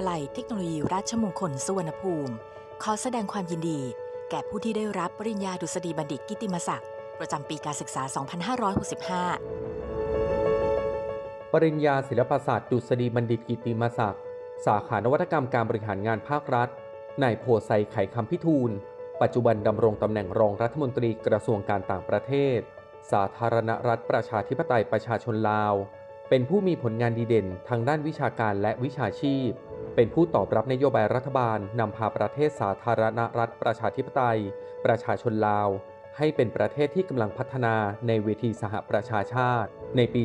าลัยเทคโนโลยีราชมงคลสุวรรณภูมิ ขอแสดงความยินดี แก่ผู้ที่ได้รับปริญญาดุษฎีบัณฑิตกิติมศักดิ์ ประจำปีการศึกษา 2565 ปริญญาศิลปศาสตร์ดุษฎีบัณฑิตกิตติมศักดิ์ สาขานวัตกรรมการบริหารงานภาครัฐ นายโพไซไขคำพิทูล ปัจจุบันดำรงตำแหน่งรองรัฐมนตรีกระทรวงการต่างประเทศ สาธารณรัฐประชาธิปไตยประชาชนลาวเป็นผู้มีผลงานดีเด่นทางด้านวิชาการและวิชาชีพ เป็นผู้ตอบรับนโยบายรัฐบาลนำพาประเทศสาธารณรัฐประชาธิปไตย ประชาชนลาว ให้เป็นประเทศที่กำลังพัฒนาในเวทีสหประชาชาติ ในปี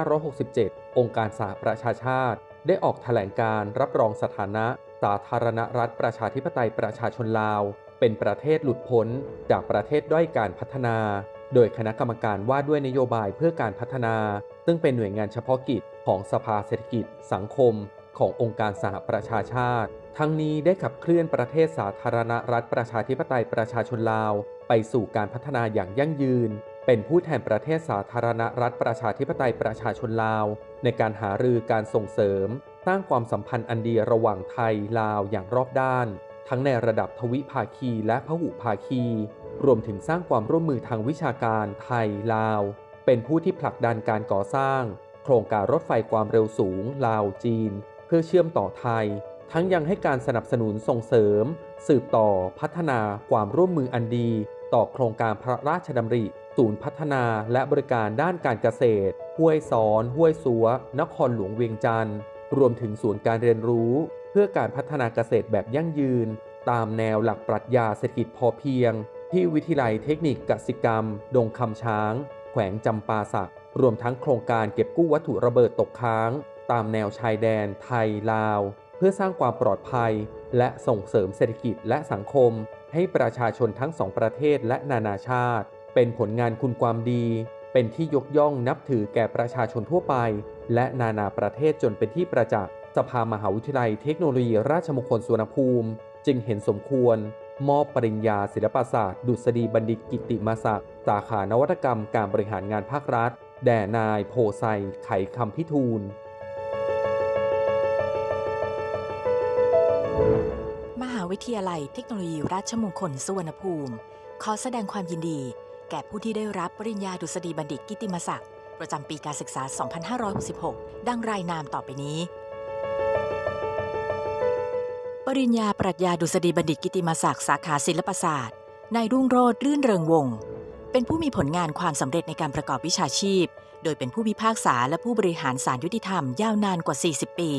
2567 องค์การสหประชาชาติ ได้ออกแถลงการรับรองสถานะ สาธารณรัฐประชาธิปไตยประชาชนลาว เป็นประเทศหลุดพ้น จากประเทศด้อยการพัฒนา โดยคณะกรรมการว่าด้วยนโยบายเพื่อการพัฒนา ซึ่งเป็นหน่วยงานเฉพาะกิจของสภาเศรษฐกิจ สังคม ขององค์การสหประชาชาติ ทั้งนี้ได้ขับเคลื่อนประเทศสาธารณรัฐประชาธิปไตยประชาชนลาว ไปสู่การพัฒนาอย่างยั่งยืน เป็นผู้แทนประเทศสาธารณรัฐประชาธิปไตยประชาชนลาว ในการหารือการส่งเสริม สร้างความสัมพันธ์อันดีระหว่างไทยลาวอย่างรอบด้าน ทั้งในระดับทวิภาคีและพหุภาคี รวมถึงสร้างความร่วมมือทางวิชาการไทยลาว เป็นผู้ที่ผลักดันการก่อสร้างโครงการรถไฟความเร็วสูง ลาวจีน เพื่อเชื่อมต่อไทย ทั้งยังให้การสนับสนุนส่งเสริม สืบต่อพัฒนาความร่วมมืออันดี ต่อโครงการพระราชดำริ ศูนย์พัฒนาและบริการด้านการเกษตร ห้วยซ้อน ห้วยซัวนครหลวงเวียงจันทร์ รวมถึงศูนย์การเรียนรู้ เพื่อการพัฒนาเกษตรแบบยั่งยืน ตามแนวหลักปรัชญาเศรษฐกิจพอเพียง ที่วิทยาลัยเทคนิคกสิกรรม ดงคำช้าง แขวงจำปาสักรวมทั้งโครงการเก็บกู้วัตถุระเบิดตกค้าง ตามแนวชายแดนไทยลาว เพื่อสร้างความปลอดภัย และส่งเสริมเศรษฐกิจและสังคม ให้ประชาชนทั้งสองประเทศและนานาชาติ เป็นผลงานคุณความดี เป็นที่ยกย่องนับถือแก่ประชาชนทั่วไป และนานาประเทศจนเป็นที่ประจักษ์สภามหาวิทยาลัยเทคโนโลยีราชมงคลสุวรรณภูมิ จึงเห็นสมควร มอบปริญญาศิลปศาสตร์ ดุษฎีบัณฑิตกิติมศักดิ์สาขานวัตกรรมการบริหารงานภาครัฐ แด่นายโพไซไขคำพิทูล วิทยาลัยเทคโนโลยีราชมงคลสุวรรณภูมิ ขอแสดงความยินดี แก่ผู้ที่ได้รับปริญญาดุษฎีบัณฑิตกิติมศักดิ์ประจำปีการศึกษา 2566 ดังรายนามต่อไปนี้ ปริญญาปรัชญาดุษฎีบัณฑิตกิติมศักดิ์สาขาศิลปศาสตร์ นายรุ่งโรจน์รื่นเริงวงศ์เป็นผู้มีผลงานความสำเร็จในการประกอบวิชาชีพ โดยเป็นผู้พิพากษาและผู้บริหารศาลยุติธรรมยาวนานกว่า 40 ปี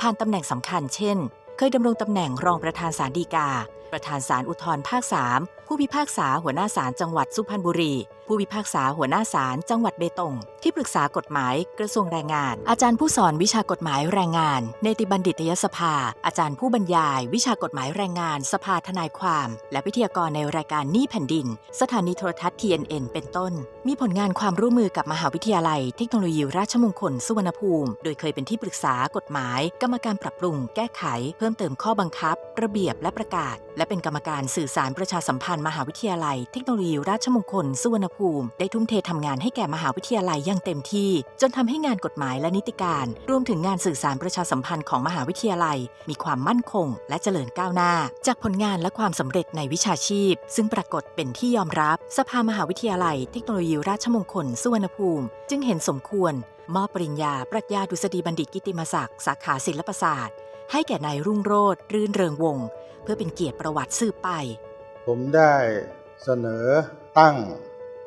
ผ่านตำแหน่งสำคัญเช่น เคยดำรงตำแหน่งรองประธานศาลฎีกา ประธานศาลอุทธรภาค 3 ผู้พิพากษาหัวหน้าศาลจังหวัดสุพรรณบุรี ผู้พิพากษาหัวหน้าศาลจังหวัดเบตง ที่ปรึกษากฎหมายกระทรวงแรงงาน อาจารย์ผู้สอนวิชากฎหมายแรงงาน เนติบัณฑิตยสภา อาจารย์ผู้บรรยาย วิชากฎหมายแรงงาน สภาทนายความ และวิทยากรในรายการนี้แผ่นดิน สถานีโทรทัศน์ TNN เป็นต้น มีผลงานความร่วมมือกับมหาวิทยาลัย เทคโนโลยีราชมงคลสุวรรณภูมิ โดยเคยเป็นที่ปรึกษากฎหมาย กรรมการปรับปรุง แก้ไข เพิ่มเติมข้อบังคับ ระเบียบและประกาศและเป็นกรรมการสื่อสารประชาสัมพันธ์มหาวิทยาลัยเทคโนโลยีราชมงคลสุวรรณภูมิ ได้ทุ่มเททำงานให้แก่มหาวิทยาลัยอย่างเต็มที่ จนทำให้งานกฎหมายและนิติการ รวมถึงงานสื่อสารประชาสัมพันธ์ของมหาวิทยาลัย มีความมั่นคง และเจริญก้าวหน้า จากผลงานและความสำเร็จในวิชาชีพ ซึ่งปรากฏเป็นที่ยอมรับ สภามหาวิทยาลัย เทคโนโลยีราชมงคลสุวรรณภูมิ จึงเห็นสมควรมอบปริญญา ปรัชญาดุษฎีบัณฑิตกิติมศักดิ์สาขาศิลปศาสตร์ให้แก่นายรุ่งโรจน์รื่นเริงวงศ์ พื่อเป็นเกียรติประวัติสืบไป ผมได้เสนอตั้ง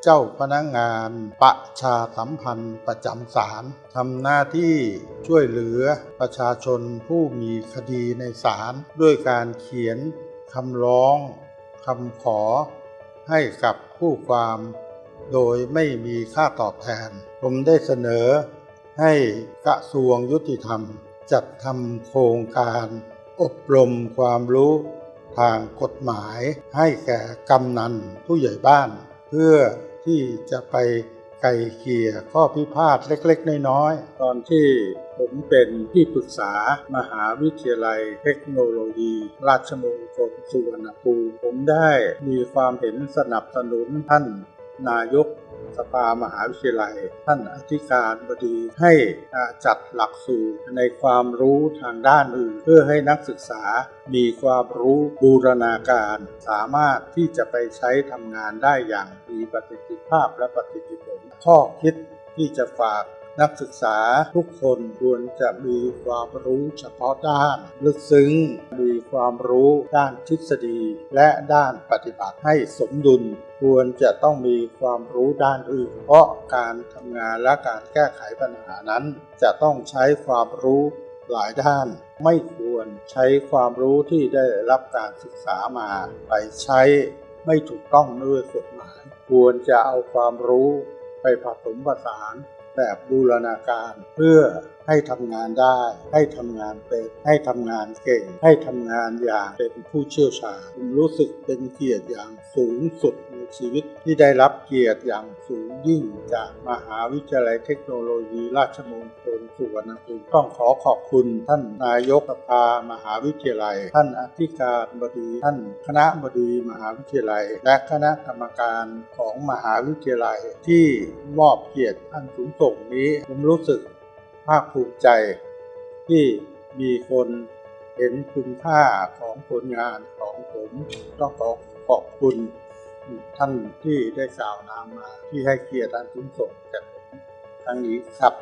เจ้าพนักงานประชาสัมพันธ์ประจำศาลทำหน้าที่ช่วยเหลือประชาชนผู้มีคดีในศาลด้วยการเขียนคำร้องคำขอให้กับผู้ความโดยไม่มีค่าตอบแทน ผมได้เสนอให้กระทรวงยุติธรรม จัดทำโครงการ อบรมความรู้ทางกฎหมายให้แก่กำนันผู้ใหญ่บ้าน เพื่อที่จะไปไกลเกลี่ยข้อพิพาทเล็กๆ น้อยๆ ตอนที่ผมเป็นที่ปรึกษามหาวิทยาลัยเทคโนโลยี ราชมงคลสุวรรณภูมิผมได้มีความเห็นสนับสนุนท่านนายก สภามหาวิทยาลัย ท่านอธิการบดีให้จัดหลักสูตรในความรู้ทางด้านอื่น เพื่อให้นักศึกษามีความรู้บูรณาการ สามารถที่จะไปใช้ทำงานได้อย่างมีประสิทธิภาพและประสิทธิผลข้อคิดที่จะฝาก นักศึกษาทุกคนควรจะมีความรู้เฉพาะด้าน ลึกซึ้ง มีความรู้ด้านทฤษฎี และด้านปฏิบัติให้สมดุล ควรจะต้องมีความรู้ด้านอื่น เพราะการทำงานและการแก้ไขปัญหานั้น จะต้องใช้ความรู้หลายด้านไม่ควรใช้ความรู้ที่ได้รับการศึกษามา ไปใช้ไม่ถูกต้องด้วยกฎหมาย ควรจะเอาความรู้ไปผสมผสาน แบบบูรณาการเพื่อ ให้ทำงานได้ ให้ทำงานเป็น ให้ทำงานเก่ง ให้ทำงานอย่างเป็นผู้เชี่ยวชาญผมรู้สึกเป็นเกียรติอย่างสูงสุดในชีวิตที่ได้รับเกียรติอย่างสูงยิ่งจากมหาวิทยาลัยเทคโนโลยี ราชมงคลสุวรรณภูมิต้องขอขอบคุณท่านนายกสภามหาวิทยาลัย ท่านอธิการบดี ท่านคณะบดีมหาวิทยาลัย และคณะกรรมการของมหาวิทยาลัยที่มอบเกียรติอันสูงส่งนี้ผมรู้สึก ภาคภูมิใจ ที่มีคนเห็นคุณค่าของผลงานของผมต้องขอขอบคุณท่านที่ได้กล่าวนามมาที่ให้เกียรติอันสูงส่งแก่ผมครั้งนี้ครับ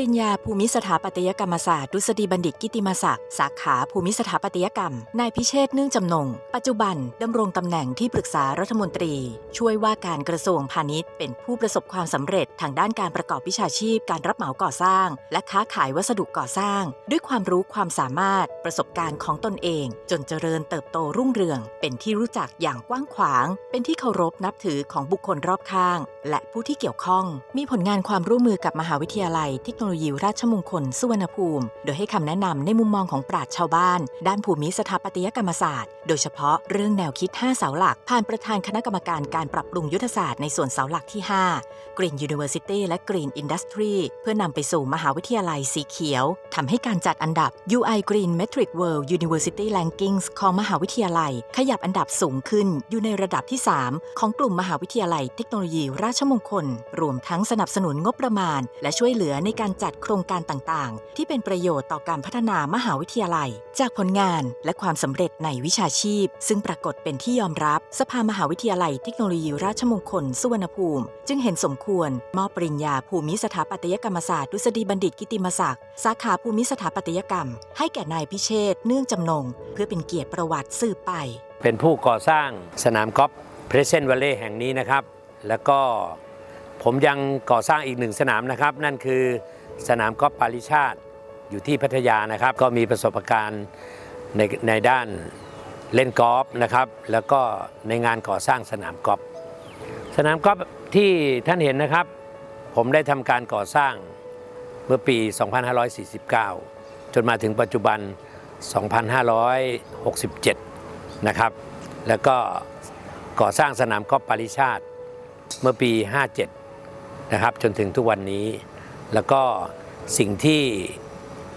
ริญญาภูมิสถาปัตยกรรมศาสตร์ดุษฎีบัณฑิตกิติมศักดิ์สาขาภูมิสถาปัตยกรรม นายพิเชษเนื่องจำนง ปัจจุบันดำรงตำแหน่งที่ปรึกษารัฐมนตรี ช่วยว่าการกระทรวงพาณิชย์ เป็นผู้ประสบความสำเร็จทางด้านการประกอบวิชาชีพ การรับเหมาก่อสร้าง และค้าขายวัสดุก่อสร้าง ด้วยความรู้ความสามารถประสบการณ์ของตนเอง จนเจริญเติบโตรุ่งเรือง เป็นที่รู้จักอย่างกว้างขวาง เป็นที่เคารพนับถือของบุคคลรอบข้าง และผู้ที่เกี่ยวข้อง มีผลงานความร่วมมือกับมหาวิทยาลัยเทคโนโลยีราชมงคลสุวรรณภูมิ โดยให้คำแนะนำในมุมมองของปราชญ์ชาวบ้าน ด้านภูมิสถาปัตยกรรมศาสตร์ โดยเฉพาะเรื่องแนวคิด 5 เสาหลัก ผ่านประธานคณะกรรมการการปรับปรุงยุทธศาสตร์ในส่วนเสาหลักที่ 5 Green University และ Green Industry เพื่อนำไปสู่มหาวิทยาลัยสีเขียวทำให้การจัดอันดับ UI Green Metric World University Rankings ของมหาวิทยาลัย ขยับอันดับสูงขึ้นอยู่ในระดับที่ 3 ของกลุ่มมหาวิทยาลัยเทคโนโลยีราชมงคล รวมทั้งสนับสนุนงบประมาณ และช่วยเหลือในการจัดโครงการต่างๆ ที่เป็นประโยชน์ต่อการพัฒนามหาวิทยาลัย จากผลงานและความสำเร็จในวิชาชีพ ซึ่งปรากฏเป็นที่ยอมรับ สภามหาวิทยาลัยเทคโนโลยีราชมงคล สุวรรณภูมิ จึงเห็นสมควร มอบปริญญาภูมิสถาปัตยกรรมศาสตร์ดุษฎีบัณฑิตกิติมศักดิ์สาขาภูมิสถาปัตยกรรม ให้แก่นายพิเชษเนื่องจำนง เพื่อเป็นเกียรติประวัติสืบไป เป็นผู้ก่อสร้างสนามกอล์ฟเพรสเซนต์วัลเล่แห่งนี้นะครับ แล้วก็ผมยังก่อสร้างอีกหนึ่งสนามนะครับ นั่นคือ สนามกอล์ฟปาริชาติอยู่ที่พัทยานะครับ ก็มีประสบการณ์ในในด้านเล่นกอล์ฟนะครับ แล้วก็ในงานก่อสร้างสนามกอล์ฟสนามกอล์ฟที่ท่านเห็นนะครับ ผมได้ทำการก่อสร้างเมื่อปี 2549 จนมาถึงปัจจุบัน 2567 นะครับ แล้วก็ก่อสร้างสนามกอล์ฟปาริชาติเมื่อปี 57 นะครับ จนถึงทุกวันนี้ แล้วก็สิ่งที่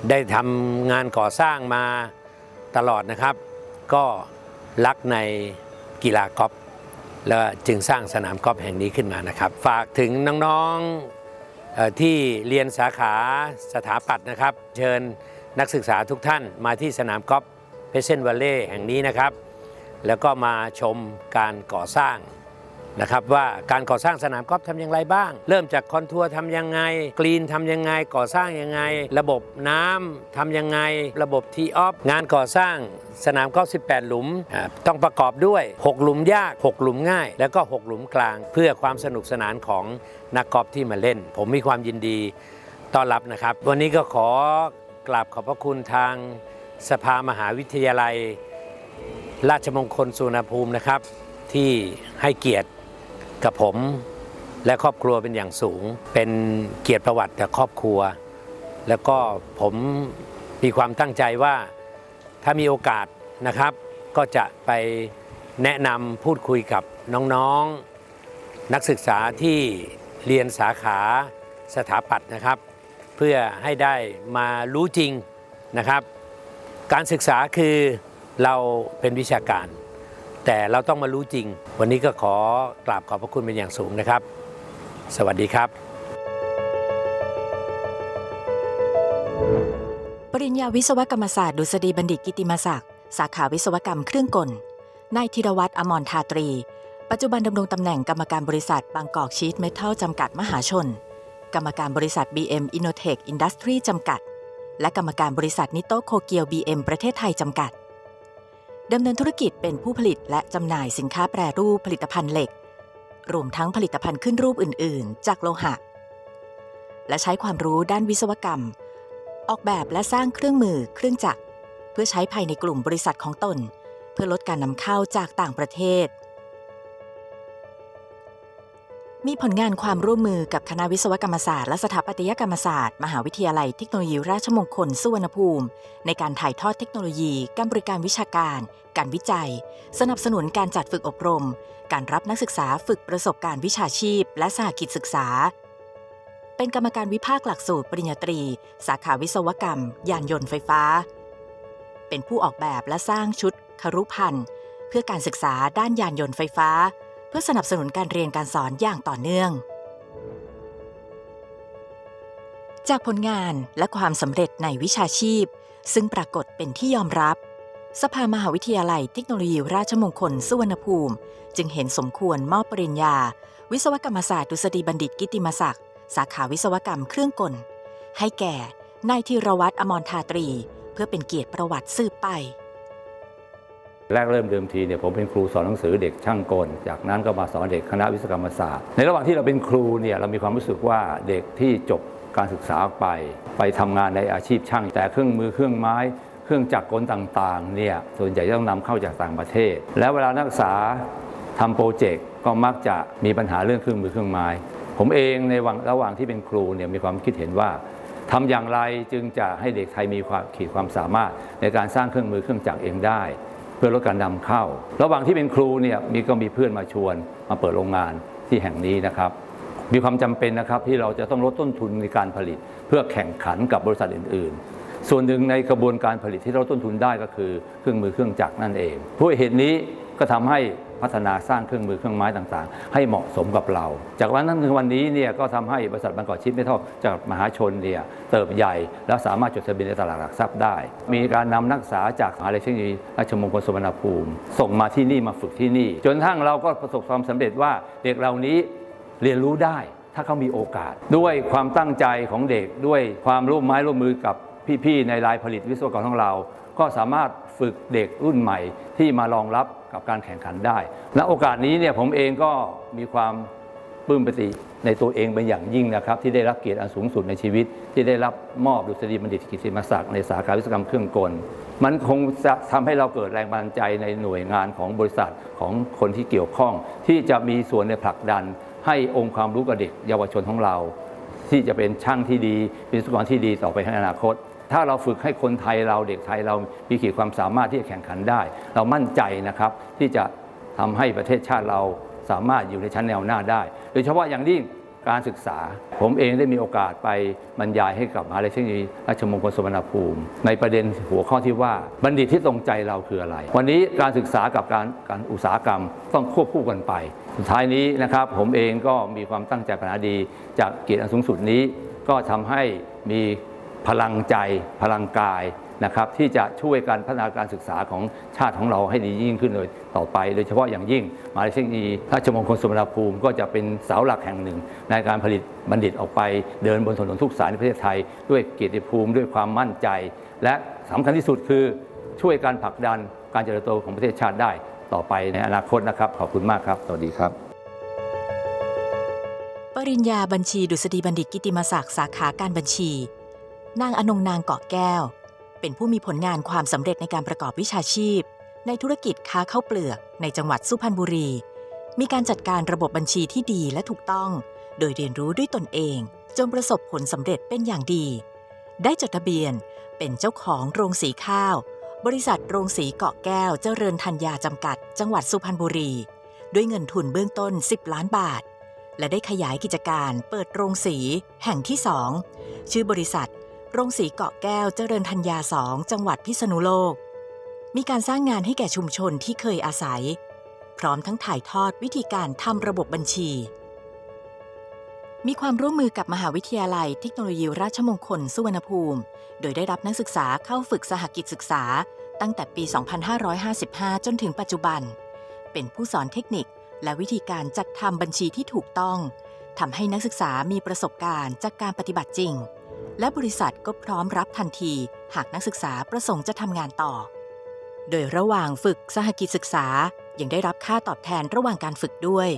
ได้ทำงานก่อสร้างมาตลอดนะครับ ก็รักในกีฬากอล์ฟแล้วจึงสร้างสนามกอล์ฟแห่งนี้ขึ้นมานะครับ ฝากถึงน้องๆที่เรียนสาขาสถาปัตย์นะครับ เชิญนักศึกษาทุกท่านมาที่สนามกอล์ฟเพเซนวัลเล่แห่งนี้นะครับ แล้วก็มาชมการก่อสร้าง นะครับว่าการก่อสร้างสนามกอล์ฟทำอย่างไรบ้าง เริ่มจากคอนทัวร์ทำยังไง กรีนทำยังไง ก่อสร้างยังไง ระบบน้ำทำยังไง ระบบทีออฟงานก่อสร้างสนามกอล์ฟ18 หลุม ต้องประกอบด้วย 6 หลุมยาก 6 หลุมง่าย แล้วก็ 6 หลุมกลาง เพื่อความสนุกสนานของนักกอล์ฟที่มาเล่น ผมมีความยินดีต้อนรับนะครับ วันนี้ก็ขอกราบขอบพระคุณทางสภามหาวิทยาลัย ราชมงคลสุวรรณภูมินะครับ ที่ให้เกียรติ กับผมและครอบครัวเป็นอย่างสูง เป็นเกียรติประวัติกับครอบครัว แล้วก็ผมมีความตั้งใจว่าถ้ามีโอกาสนะครับ ก็จะไปแนะนำพูดคุยกับน้องๆนักศึกษาที่เรียนสาขาสถาปัตย์นะครับ เพื่อให้ได้มารู้จริงนะครับ การศึกษาคือเราเป็นวิชาการ แต่เราต้องมารู้จริง วันนี้ก็ขอกราบขอบพระคุณเป็นอย่างสูงนะครับ สวัสดีครับ ปริญญาวิศวกรรมศาสตร์ดุษฎีบัณฑิตกิติมศักดิ์สาขาวิศวกรรมเครื่องกลนายธีรวัตรอมรทาตรี ปัจจุบันดำรงตำแหน่งกรรมการบริษัทบางกอกชีทเมทัลจำกัดมหาชน กรรมการบริษัท BM Innotech Industry จำกัด และกรรมการบริษัทนิโตโคเกียว BM ประเทศไทยจำกัด ดำเนินธุรกิจเป็นผู้ผลิตและจำหน่ายสินค้าแปรรูปผลิตภัณฑ์เหล็ก รวมทั้งผลิตภัณฑ์ขึ้นรูปอื่น ๆ จากโลหะ และใช้ความรู้ด้านวิศวกรรม ออกแบบและสร้างเครื่องมือเครื่องจักร เพื่อใช้ภายในกลุ่มบริษัทของตน เพื่อลดการนำเข้าจากต่างประเทศ มีผลงานความร่วมมือกับคณะวิศวกรรมศาสตร์และสถาปัตยกรรมศาสตร์ มหาวิทยาลัยเทคโนโลยีราชมงคลสุวรรณภูมิ ในการถ่ายทอดเทคโนโลยี การบริการวิชาการ การวิจัย สนับสนุนการจัดฝึกอบรม การรับนักศึกษาฝึกประสบการณ์วิชาชีพ และสหกิจศึกษา เป็นกรรมการวิภาคหลักสูตรปริญญาตรี สาขาวิศวกรรม ยานยนต์ไฟฟ้า เป็นผู้ออกแบบและสร้างชุดครุพันธ์เพื่อการศึกษาด้านยานยนต์ไฟฟ้า เพื่อสนับสนุนการเรียนการสอนอย่างต่อเนื่อง จากผลงานและความสำเร็จในวิชาชีพ ซึ่งปรากฏเป็นที่ยอมรับ สภามหาวิทยาลัยเทคโนโลยีราชมงคลสุวรรณภูมิ จึงเห็นสมควรมอบปริญญา วิศวกรรมศาสตร์ดุษฎีบัณฑิตกิติมศักดิ์สาขาวิศวกรรมเครื่องกล ให้แก่นายธีรวัตรอมรทาตรี เพื่อเป็นเกียรติประวัติสืบไป แรกเริ่มเดิมทีเนี่ยผมเป็นครูสอนหนังสือเด็กช่างกล จากนั้นก็มาสอนเด็กคณะวิศวกรรมศาสตร์ ในระหว่างที่เราเป็นครูเนี่ยเรามีความรู้สึกว่าเด็กที่จบการศึกษาไป ไปทำงานในอาชีพช่าง แต่เครื่องมือเครื่องไม้เครื่องจักรกลต่างๆเนี่ยส่วนใหญ่จะต้องนำเข้าจากต่างประเทศ แล้วเวลานักศึกษาทำโปรเจกต์ก็มักจะมีปัญหาเรื่องเครื่องมือเครื่องไม้ ผมเองในระหว่างที่เป็นครูเนี่ยมีความคิดเห็นว่าทำอย่างไรจึงจะให้เด็กไทยมีความขีดความสามารถในการสร้างเครื่องมือเครื่องจักรเองได้ เพื่อลดการนำเข้า ระหว่างที่เป็นครูเนี่ยมีก็มีเพื่อนมาชวนมาเปิดโรงงานที่แห่งนี้นะครับ มีความจำเป็นนะครับที่เราจะต้องลดต้นทุนในการผลิต เพื่อแข่งขันกับบริษัทอื่น ๆ ส่วนหนึ่งในกระบวนการผลิตที่เราต้นทุนได้ก็คือเครื่องมือเครื่องจักรนั่นเองเพราะเหตุนี้ก็ทำให้ พัฒนาสร้างเครื่องมือเครื่องไม้ต่างๆ ให้เหมาะสมกับเรา จากวันนั้นถึงวันนี้เนี่ยก็ทำให้บริษัทบางกอกชิปไม่เท่าจากมหาชนเนี่ยเติบใหญ่ แล้วสามารถจดทะเบียนในตลาดหลักทรัพย์ได้ มีการนำนักศึกษาจากมหาวิทยาลัยเทคโนโลยีราชมงคลสุวรรณภูมิ ส่งมาที่นี่มาฝึกที่นี่ จนทั้งเราก็ประสบความสำเร็จว่าเด็กเหล่านี้เรียนรู้ได้ถ้าเขามีโอกาส ด้วยความตั้งใจของเด็กด้วยความร่วมไม้ร่วมมือกับพี่ๆในรายผลิตวิศวกรของเรา ก็สามารถฝึกเด็กรุ่นใหม่ที่มารองรับ กับการแข่งขันได้และโอกาสนี้เนี่ยผมเองก็มีความปลื้มปิติในตัวเองเป็นอย่างยิ่งนะครับ ที่ได้รับเกียรติอันสูงสุดในชีวิต ที่ได้รับมอบดุษฎีบัณฑิตกิติมศักดิ์ในสาขาวิศวกรรมเครื่องกล มันคงจะทำให้เราเกิดแรงบันดาลใจในหน่วยงานของบริษัทของคนที่เกี่ยวข้อง ที่จะมีส่วนในผลักดัน ให้องค์ความรู้กับเด็กเยาวชนของเรา ที่จะเป็นช่างที่ดีเป็นวิศวกรที่ดีต่อไปในอนาคต ถ้าเราฝึกให้คนไทยเราเด็กไทยเรามีขีดความสามารถที่จะแข่งขันได้ เรามั่นใจนะครับที่จะทำให้ประเทศชาติเราสามารถอยู่ในชั้นแนวหน้าได้ โดยเฉพาะอย่างยิ่งการศึกษา ผมเองได้มีโอกาสไปบรรยายให้กับมหาวิทยาลัยเทคโนโลยีราชมงคลสุวรรณภูมิ ในประเด็นหัวข้อที่ว่าบัณฑิตที่ตรงใจเราคืออะไร วันนี้การศึกษากับการการอุตสาหกรรมต้องควบคู่กันไป สุดท้ายนี้นะครับผมเองก็มีความตั้งใจปรารถนาดี จากเกียรติอันสูงสุดนี้ก็ทำให้มี พลังใจพลังกายนะครับ ที่จะช่วยการพัฒนาการศึกษาของชาติของเราให้ดียิ่งขึ้นเลยต่อไป โดยเฉพาะอย่างยิ่งมหาวิทยาลัยเทคโนโลยีราชมงคลสุวรรณภูมิก็จะเป็นเสาหลักแห่งหนึ่ง ในการผลิตบัณฑิตออกไป เดินบนถนนทุกสายในประเทศไทย ด้วยเกียรติภูมิด้วยความมั่นใจ และสำคัญที่สุดคือช่วยการผลักดันการเจริญเติบโตของประเทศชาติได้ต่อไปในอนาคตนะครับ ขอบคุณมากครับ สวัสดีครับ ปริญญาบัญชีดุษฎีบัณฑิตกิติมศักดิ์สาขาการบัญชี นางอนงนางเกาะแก้ว เป็นผู้มีผลงานความสำเร็จในการประกอบวิชาชีพ ในธุรกิจค้าข้าวเปลือก ในจังหวัดสุพรรณบุรี มีการจัดการระบบบัญชีที่ดีและถูกต้อง โดยเรียนรู้ด้วยตนเอง จนประสบผลสำเร็จเป็นอย่างดี ได้จดทะเบียนเป็นเจ้าของโรงสีข้าว บริษัทโรงสีเกาะแก้วเจริญธัญญาจำกัด จังหวัดสุพรรณบุรี ด้วยเงินทุนเบื้องต้น 10 ล้านบาทและได้ขยายกิจการเปิดโรงสี แห่งที่2ชื่อบริษัท โรงสีเกาะแก้วเจริญธัญญา2จังหวัดพิษณุโลก มีการสร้างงานให้แก่ชุมชนที่เคยอาศัย พร้อมทั้งถ่ายทอดวิธีการทำระบบบัญชี มีความร่วมมือกับมหาวิทยาลัยเทคโนโลยีราชมงคลสุวรรณภูมิ โดยได้รับนักศึกษาเข้าฝึกสหกิจศึกษา ตั้งแต่ปี 2555 จนถึงปัจจุบัน เป็นผู้สอนเทคนิคและวิธีการจัดทำบัญชีที่ถูกต้องทำให้นักศึกษามีประสบการณ์จากการปฏิบัติจริง และบริษัทก็พร้อมรับทันทีหากนักศึกษาประสงค์จะทำงานต่อ โดยระหว่างฝึกสหกิจศึกษายังได้รับค่าตอบแทนระหว่างการฝึกด้วย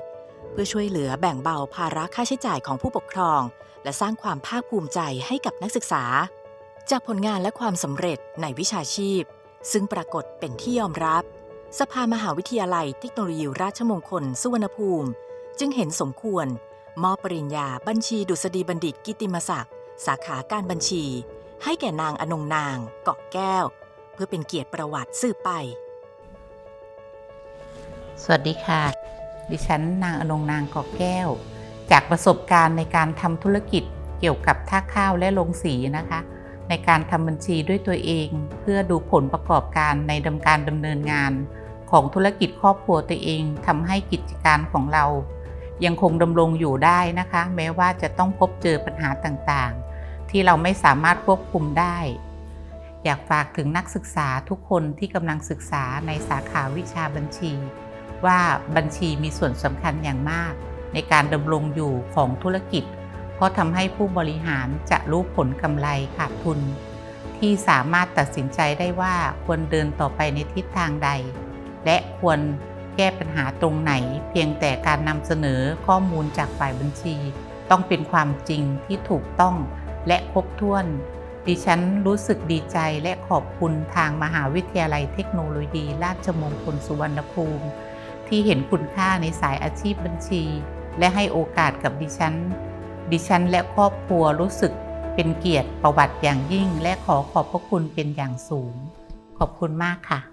เพื่อช่วยเหลือแบ่งเบาภาระค่าใช้จ่ายของผู้ปกครอง และสร้างความภาคภูมิใจให้กับนักศึกษา จากผลงานและความสำเร็จในวิชาชีพ ซึ่งปรากฏเป็นที่ยอมรับ สภามหาวิทยาลัยเทคโนโลยีราชมงคล สุวรรณภูมิ จึงเห็นสมควร มอบปริญญาบัญชีดุษฎีบัณฑิตกิติมศักดิ์ สาขาการบัญชี ให้แก่นางอนงนางเกาะแก้ว เพื่อเป็นเกียรติประวัติสืบไป สวัสดีค่ะ ดิฉันนางอนงนางเกอกแก้ว จากประสบการณ์ในการทำธุรกิจเกี่ยวกับท่าข้าวและลงสีนะคะ ในการทำบัญชีด้วยตัวเอง เพื่อดูผลประกอบการในดำการดำเนินงาน ของธุรกิจครอบครัวตัวเองทำให้กิจการของเรายังคงดำรงอยู่ได้นะคะ แม้ว่าจะต้องพบเจอปัญหาต่าง ที่เราไม่สามารถควบคุมได้ อยากฝากถึงนักศึกษาทุกคนที่กำลังศึกษาในสาขาวิชาบัญชี ว่าบัญชีมีส่วนสำคัญอย่างมาก ในการดำรงอยู่ของธุรกิจ เพราะทำให้ผู้บริหารจะรู้ผลกำไรขาดทุน ที่สามารถตัดสินใจได้ว่าควรเดินต่อไปในทิศทางใด และควรแก้ปัญหาตรงไหน เพียงแต่การนำเสนอข้อมูลจากฝ่ายบัญชี ต้องเป็นความจริงที่ถูกต้อง และครบถ้วน ดิฉันรู้สึกดีใจและขอบคุณทางมหาวิทยาลัยเทคโนโลยี ราชมงคลสุวรรณภูมิ ที่เห็นคุณค่าในสายอาชีพบัญชี และให้โอกาสกับดิฉัน ดิฉันและครอบครัวรู้สึกเป็นเกียรติประวัติอย่างยิ่ง และขอขอบพระคุณเป็นอย่างสูง ขอบคุณมากค่ะ